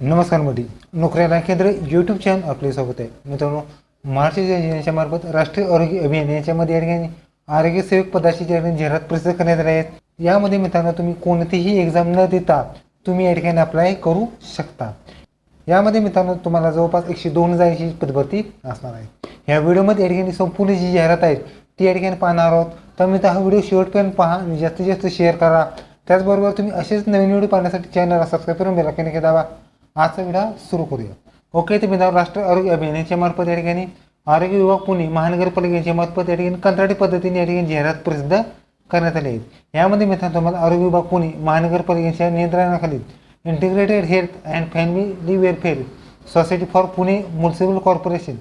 नमस्कार मोदी. नोकऱ्याला केंद्र YouTube channel आपले स्वागत आहे. मित्रांनो महाराष्ट्र योजनेच्या मार्फत राष्ट्रीय आरोग्य अभियान याच्यामध्ये या ठिकाणी आरोग्य सेवक पदाची या ठिकाणी जाहिरात प्रसिद्ध करण्यात आली आहेत यामध्ये मित्रांनो तुम्ही कोणतीही एक्झाम न देता तुम्ही या ठिकाणी अप्लाय करू शकता. यामध्ये मित्रांनो तुम्हाला जवळपास एकशे दोन हजारची पदभरती असणार आहे. या व्हिडिओमध्ये या ठिकाणी संपूर्ण जी जाहिरात आहे ती या ठिकाणी पाहणार आहोत. तर मित्र हा व्हिडिओ शेवटपर्यंत पहा आणि जास्तीत जास्त शेअर करा. त्याचबरोबर तुम्ही असेच नवीन व्हिडिओ पाहण्यासाठी चॅनलला सबस्क्राईब करून बेलाकडे दाबा. आजचा व्हिडिओ सुरू करूया. ओके तर मित्रांनो राष्ट्रीय आरोग्य अभियानाच्या मार्फत या ठिकाणी आरोग्य विभाग पुणे महानगरपालिकेच्या मार्फत या ठिकाणी कंत्राटी पद्धतीने या ठिकाणी जाहिरात प्रसिद्ध करण्यात आली आहे. यामध्ये मित्रांनो तुम्हाला आरोग्य विभाग पुणे महानगरपालिकेच्या नियंत्रणाखाली integrated health and family welfare society for Pune municipal corporation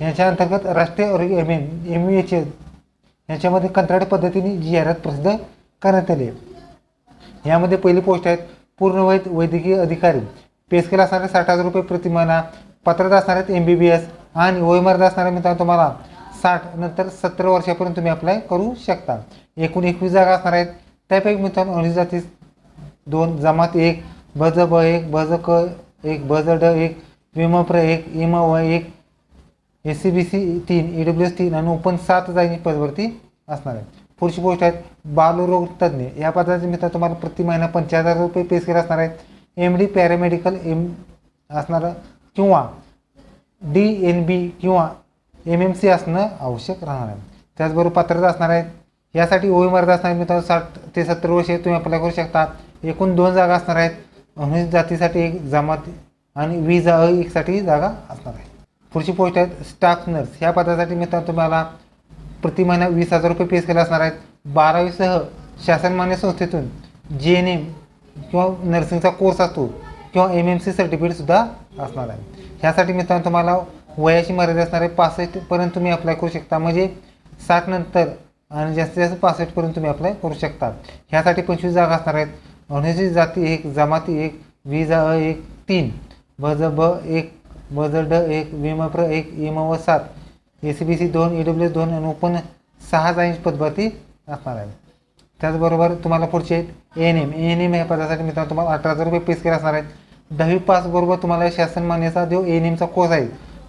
यांच्या अंतर्गत राष्ट्रीय आरोग्य अभियान एम यू एच यांच्यामध्ये कंत्राटी पद्धतीने जाहिरात प्रसिद्ध करण्यात आली आहे. यामध्ये पहिली पोस्ट आहेत पूर्णवैध वैद्यकीय अधिकारी. पे स्केल असणारे साठ हजार रुपये प्रति महिना. पात्रता असणार आहेत एम बी बी एस आणि वयोमर्यादा असणाऱ्या मित्रांनो तुम्हाला साठ नंतर सत्तर वर्षापर्यंत तुम्ही अप्लाय करू शकता. एकूण एकवीस जागा असणार आहेत. त्यापैकी मित्रांनो अनुसूचित जाती दोन जमात एक बज ब एक बज क एक बज ड एक विमप्र एक इम व एक एस सी बी सी तीन ई डब्ल्यू एस तीन आणि ओपन सात जागी पदवरती असणार आहे पुढची पोस्ट आहेत बालरोग तज्ज्ञ. या पदाचे मित्र तुम्हाला प्रति महिना पंचाहत्तर रुपये पे स्केल असणार आहेत एम डी पॅरामेडिकल एम असणारं किंवा डी एन बी किंवा एम एम सी असणं आवश्यक राहणार आहे. त्याचबरोबर पात्रता असणार आहेत. यासाठी वयोमर्यादा असणार मित्र मित्रांनो साठ ते सत्तर वर्षे तुम्ही अप्लाय करू शकता एकूण दोन जागा असणार आहेत. अनुसूचित जातीसाठी एक जमात आणि वीज अ एकसाठी जागा असणार आहे. पुढची पोस्ट आहेत स्टाफ नर्स ह्या पदासाठी मित्रांनो तुम्हाला प्रति महिना वीस हजार रुपये पेस केले असणार आहेत. बारावीसह शासनमान्य संस्थेतून जी एन एम किंवा नर्सिंगचा कोर्स असतो किंवा एम एम सी सर्टिफिकेटसुद्धा असणार आहे. ह्यासाठी मित्रांनो तुम्हाला वयाची मर्यादा असणारे पासष्टपर्यंत तुम्ही अप्लाय करू शकता. म्हणजे साठ नंतर आणि जास्तीत जास्त पासष्टपर्यंत तुम्ही अप्लाय करू शकता. ह्यासाठी पंचवीस जागा असणार आहेत. अनुसूचित जाती एक जमाती एक वीजा अ एक तीन ब ज ब एक ब ज ड एक विम प्र एक इम व सात ए सी बी सी दोन ई डब्ल्यू दोन आणि ओपन सहा जाईंच पदभरती असणार आहे. त्याचबरोबर तुम्हाला पुढचे एन एम एन एम या पदासाठी मित्रांनो तुम्हाला अठरा हजार रुपये पेस केले असणार आहेत. दहावी पास बरोबर तुम्हाला शासन मान्यचा जो एन एमचा कोर्स आहे.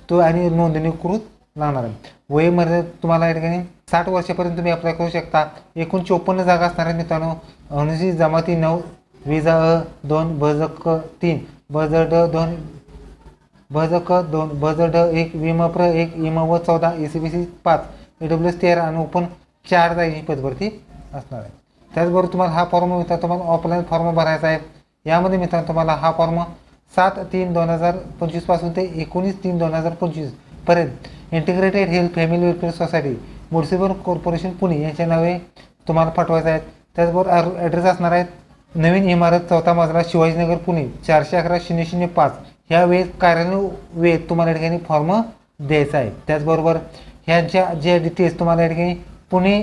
तो आणि नोंदणीकृत लागणार आहे. वयमध्ये तुम्हाला या ठिकाणी साठ वर्षापर्यंत तुम्ही अप्लाय करू शकता. एकूण चोपन्न जागा असणार आहेत मित्रांनो. अनुसूचित जमाती नऊ विजा अ दोन ब क तीन ब ड दोन ब क दोन भज ड एक विमप्र एक इम व चौदा ए सी बी सी पाच ए डब्ल्यू एस तेरा आणि ओपन चार जागी पदभरती असणार आहे. त्याचबरोबर तुम्हाला हा फॉर्म मित्रांनो तुम्हाला ऑफलाईन फॉर्म भरायचा आहे. यामध्ये मित्रांनो तुम्हाला हा फॉर्म सात तीन दोन हजार पंचवीसपासून ते एकोणीस तीन दोन हजार पंचवीसपर्यंत integrated health family welfare society municipal corporation Pune यांच्या नावे तुम्हाला पाठवायचं आहेत. त्याचबरोबर ॲड्रेस असणार आहेत. नवीन इमारत चौथा मजला शिवाजीनगर पुणे चारशे अकरा शून्य शून्य पाच. ह्या वेळेत कार्यान्वय वेळेत तुम्हाला या ठिकाणी फॉर्म द्यायचा आहे. त्याचबरोबर ह्यांच्या ज्या डिटेल्स तुम्हाला या ठिकाणी पुणे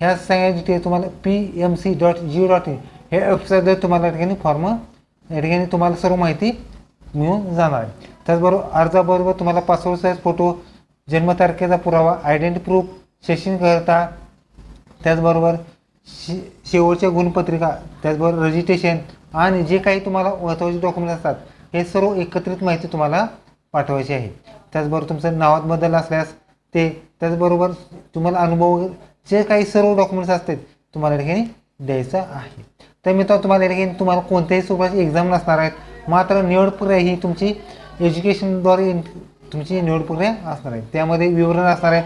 ह्या सगळ्या डिटेल्स तुम्हाला P M C dot G dot in हे वेबसाईटद्वारे तुम्हाला या ठिकाणी फॉर्म या ठिकाणी तुम्हाला सर्व माहिती मिळून जाणार. आहे त्याचबरोबर अर्जाबरोबर तुम्हाला पासपोर्ट साईज फोटो जन्मतारखेचा पुरावा आयडेंटी प्रूफ शैक्षणिक त्याचबरोबर शे शेवटच्या गुणपत्रिका त्याचबरोबर रजिस्ट्रेशन आणि जे काही तुम्हाला महत्त्वाचे डॉक्युमेंट असतात हे सर्व एकत्रित माहिती तुम्हाला पाठवायची आहे. त्याचबरोबर तुमचं नावात बदल असल्यास ते त्याचबरोबर तुम्हाला अनुभव जे काही सर्व डॉक्युमेंट्स असतात तुम्हाला या ठिकाणी द्यायचं आहे. तर मित्रांनो तुम्हाला या ठिकाणी तुम्हाला कोणत्याही स्वरूपाची एक्झाम नसणार आहेत. मात्र निवड प्रक्रिया ही तुमची एज्युकेशनद्वारे तुमची निवड प्रक्रिया असणार आहे त्यामध्ये विवरण असणार आहे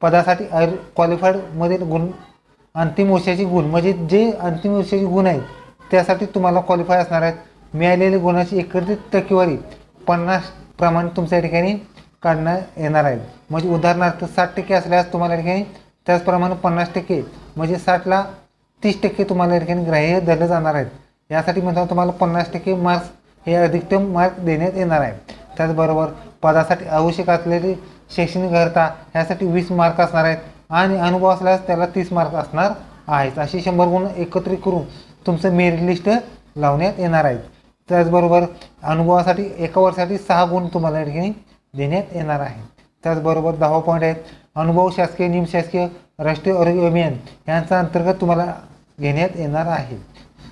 पदासाठी आयु क्वालिफाईडमधील गुण अंतिम वर्षाचे गुण म्हणजे जे अंतिम वर्षाचे गुण आहेत त्यासाठी तुम्हाला क्वालिफाय असणार आहेत. मिळालेल्या गुणाची एकत्रित टक्केवारी पन्नास प्रमाणे तुमच्या या ठिकाणी काढण्यात येणार आहे. म्हणजे उदाहरणार्थ साठ टक्के असल्यास तुम्हाला या ठिकाणी त्याचप्रमाणे पन्नास टक्के म्हणजे साठला तीस टक्के तुम्हाला या ठिकाणी ग्राह्य धरले जाणार आहेत. यासाठी मित्रांनो तुम्हाला पन्नास टक्के मार्क्स हे अधिकतम मार्क देण्यात येणार आहे त्याचबरोबर पदासाठी आवश्यक असलेली शैक्षणिक अर्हता ह्यासाठी वीस मार्क असणार आहेत आणि अनुभव असल्यास त्याला तीस मार्क असणार आहेत. अशी शंभर गुण एकत्रित करून तुमचं मेरिट लिस्ट लावण्यात येणार आहेत. त्याचबरोबर अनुभवासाठी एका वर्षासाठी सहा गुण तुम्हाला या ठिकाणी देण्यात येणार आहे त्याचबरोबर दहावा पॉईंट आहेत. अनुभव शासकीय निमशासकीय राष्ट्रीय आरोग्य अभियान यांचा अंतर्गत तुम्हाला घेण्यात येणार आहे.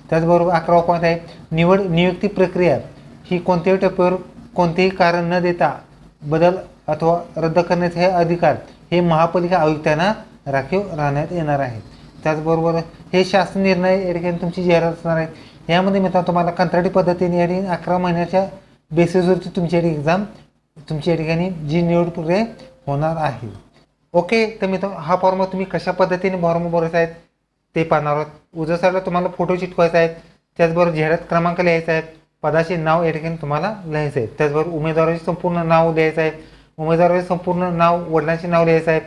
त्याचबरोबर अकरावा पॉईंट आहे निवड नियुक्ती प्रक्रिया ही कोणत्याही टप्प्यावर कोणतेही कारण न देता बदल अथवा रद्द करण्याचे हे अधिकार हे महापालिका आयुक्तांना राखीव राहण्यात येणार आहे त्याचबरोबर हे शासन निर्णय या ठिकाणी तुमची जाहिरात असणार आहे. यामध्ये मित्रांनो तुम्हाला कंत्राटी पद्धतीने या ठिकाणी अकरा महिन्याच्या बेसिसवरची तुमची एक्झाम तुमच्या ठिकाणी जी निवड प्रक्रिया होणार आहे. ओके तर मी हा फॉर्म तुम्ही कशा पद्धतीने फॉर्म भरायचा आहेत ते पाहणार आहोत. उजव्या साईडला तुम्हाला फोटो चिटकवायचा आहे. त्याचबरोबर जाहिरात क्रमांक लिहायचा आहे. पदाचे नाव या ठिकाणी तुम्हाला लिहायचं आहे. त्याचबरोबर उमेदवाराचे संपूर्ण नाव लिहायचं आहे. उमेदवाराचे संपूर्ण नाव वडिलांचे नाव लिहायचं आहे.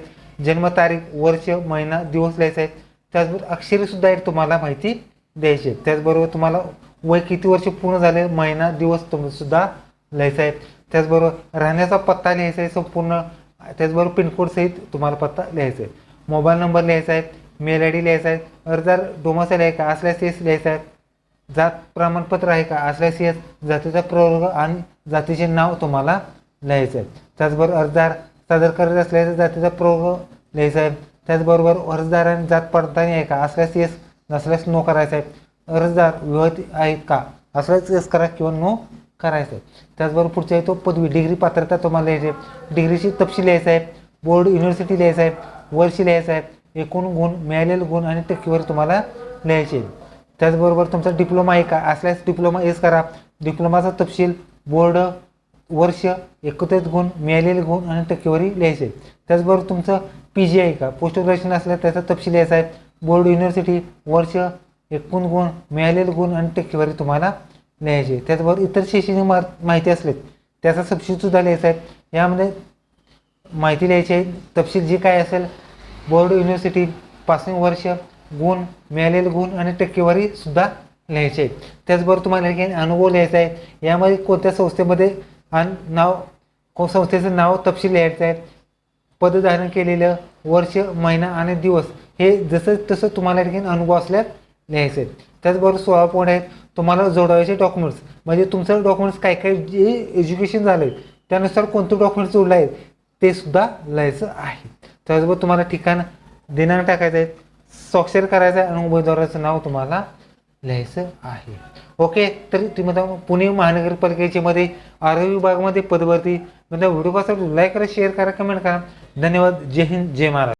जन्मतारीख वर्ष महिना दिवस लिहायचा आहे. त्याचबरोबर अक्षरेसुद्धा एक तुम्हाला माहिती द्यायची. आहे त्याचबरोबर तुम्हाला वय किती वर्ष पूर्ण झाले महिना दिवस तुम्ही सुद्धा लिहायचा आहे. त्याचबरोबर राहण्याचा पत्ता लिहायचा आहे संपूर्ण. त्याचबरोबर पिनकोड सहित तुम्हाला पत्ता लिहायचा आहे. मोबाईल नंबर लिहायचा आहे. मेल आय डी लिहायचा आहे. अर्जदार डोमासाईल आहे का असल्यास येस लिहायचा आहे. जात प्रमाणपत्र आहे का असल्यास येस जातीचा प्रवर्ग आणि जातीचे नाव तुम्हाला लिहायचं आहे. त्याचबरोबर अर्जदार सादर करत असल्यास जातीचा प्रवर्ग लिहायचा आहे. त्याचबरोबर अर्जदाराने जात पडताळणी आहे का असल्यास येस नसल्यास नो करायचं आहे. अर्जदार विवाहित आहेत का असल्यास येस करा किंवा नो करायचं आहे त्याचबरोबर पुढचा येतो पदवी. डिग्री पात्रता तुम्हाला लिहायची आहे. डिग्रीची तपशील लिहायचा आहे. बोर्ड युनिव्हर्सिटी लिहायचं आहे. वर्ष लिहायचं आहे. एकूण गुण मिळालेले गुण आणि टक्केवारी तुम्हाला लिहायची आहे. त्याचबरोबर तुमचा डिप्लोमा आहे का? असल्यास डिप्लोमा एस करा. डिप्लोमाचा तपशील बोर्ड वर्ष एकत्रित गुण मिळालेले गुण आणि टक्केवारी लिहायचे. त्याचबरोबर तुमचं पी जी आहे का? पोस्ट ग्रॅज्युएशन असल्यास त्याचा तपशील लिहायचा आहे. बोर्ड युनिव्हर्सिटी वर्ष एकूण गुण मिळालेले गुण आणि टक्केवारी तुम्हाला लिहायचे त्याचबरोबर इतर शैक्षणिक मा माहिती असलेत. त्याचा तपशीलसुद्धा लिहायचा आहे. यामध्ये माहिती लिहायची आहे. तपशील जे काय असेल बोर्ड युनिव्हर्सिटी पासिंग वर्ष गुण मिळालेले गुण आणि टक्केवारी सुद्धा लिहायचे आहे. त्याचबरोबर तुम्हाला या ठिकाणी अनुभव लिहायचा आहे. यामध्ये कोणत्या संस्थेमध्ये आणि नाव को संस्थेचं नाव तपशील लिहायचं आहे. पद धारण केलेलं वर्ष महिना आणि दिवस. हे जसं तसं तुम्हाला या ठिकाणी अनुभव असल्यास लिहायचं आहे त्याचबरोबर सोळा पॉईंट आहेत. तुम्हाला जोडायचे डॉक्युमेंट्स म्हणजे तुमचं डॉक्युमेंट्स काय काय जे एज्युकेशन झालं आहे त्यानुसार कोणतं डॉक्युमेंट्स जोडले आहे ते सुद्धा लिहायचं आहे. त्याचबरोबर तुम्हाला ठिकाण दिनांक टाकायचं आहे स्वाक्षर करायचं आहे आणि उमेदवाराचं नाव तुम्हाला लिहायचं आहे. ओके तर तुम्ही पुणे महानगरपालिकेच्यामध्ये आरोग्य विभागामध्ये पदभरती. म्हणजे व्हिडिओ कसा लाईक करा शेअर करा कमेंट करा. धन्यवाद. जय हिंद जय महाराज